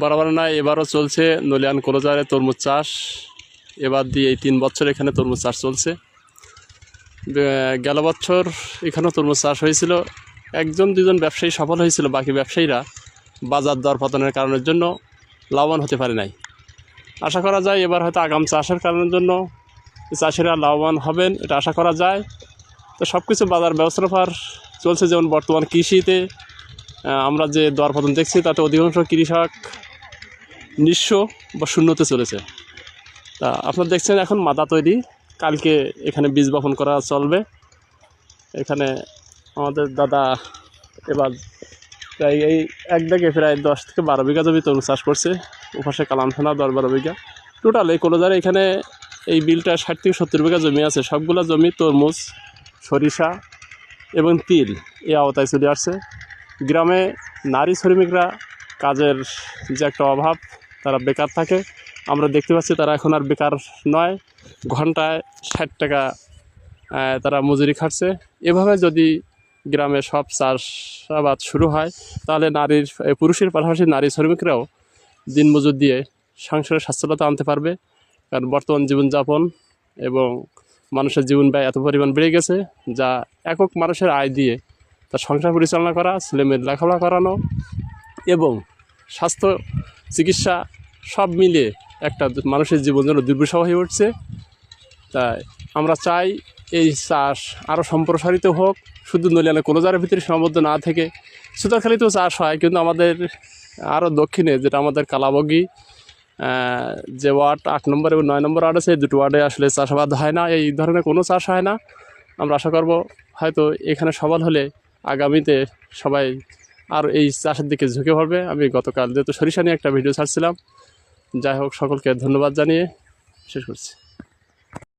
বরাবর না, এবারও চলছে নলিয়ান কলোজারে তরমুজ চাষ। এবার দিয়ে এই তিন বছর এখানে তরমুজ চাষ চলছে। গেল বছর এখানেও তরমুজ চাষ হয়েছিল। একজন, দুজন ব্যবসায়ী সফল হয়েছিল, বাকি ব্যবসায়ীরা বাজার দর পতনের কারণের জন্য লাভবান হতে পারে নাই। আশা করা যায় এবার হয়তো আগাম চাষের কারণের জন্য চাষিরা লাভবান হবেন, এটা আশা করা যায়। তো সব কিছু বাজার ব্যবস্থাপনার চলছে, যেমন বর্তমান কৃষিতে আমরা যে দর পতন দেখছি, তাতে অধিকাংশ কৃষক নিঃস্ব বা শূন্যতে চলেছে। তা আপনারা দেখছেন এখন মাদা তৈরি। কালকে এখানে বীজ বপন করা চলবে। এখানে আমাদের দাদা এবার প্রায় এই এক দাগে প্রায় দশ থেকে বারো বিঘা জমি তরমুজ চাষ করছে। ওপাশে কালামখানা দশ বারো বিঘা টোটাল এই কলোজারে এখানে এই বিলটা ষাট থেকে সত্তর বিঘা জমি আছে। সবগুলো জমি তরমুজ, সরিষা এবং তিল এই আওতায় চলে আসছে। গ্রামে নারী শ্রমিকরা কাজের যে একটা অভাব, তারা বেকার থাকে। আমরা দেখতে পাচ্ছি তারা এখন আর বেকার নয়। ঘন্টায় ষাট টাকা তারা মজুরি খাটছে। এভাবে যদি গ্রামে সব চাষাবাদ শুরু হয়, তাহলে নারীর পুরুষের পাশাপাশি নারী শ্রমিকরাও দিনমজুর দিয়ে সংসারে সচ্ছলতা আনতে পারবে। কারণ বর্তমান জীবনযাপন এবং মানুষের জীবন ব্যয় এত পরিমাণ বেড়ে গেছে, যা একক মানুষের আয় দিয়ে তার সংসার পরিচালনা করা ছেলেমেয়ের লেখাপড়া করানো এবং স্বাস্থ্য, চিকিৎসা সব মিলিয়ে একটা মানুষের জীবন যেন দুর্বিষহ হয়ে উঠছে। তাই আমরা চাই এই চাষ আরও সম্প্রসারিত হোক, শুধু নলিয়ানা কোলোজারের ভিতরে সীমাবদ্ধ না থেকে সুতাখালিতেও চাষ হয়, কিন্তু আমাদের আরও দক্ষিণে যেটা আমাদের কালাবগি যে ওয়ার্ড আট নম্বর এবং নয় নম্বর ওয়ার্ড আছে দুটো ওয়ার্ডে আসলে চাষাবাদ হয় না, এই ধরনের কোনো চাষ হয় না। আমরা আশা করব হয়তো এখানে সবল হলে আগামীতে সবাই আর এই চাষের দিকে ঝুঁকে পড়বে। আমি গতকাল যেহেতু সরিষা নিয়ে একটা ভিডিও ছাড়ছিলাম, যাই হোক, সকলকে ধন্যবাদ জানিয়ে শেষ করছি।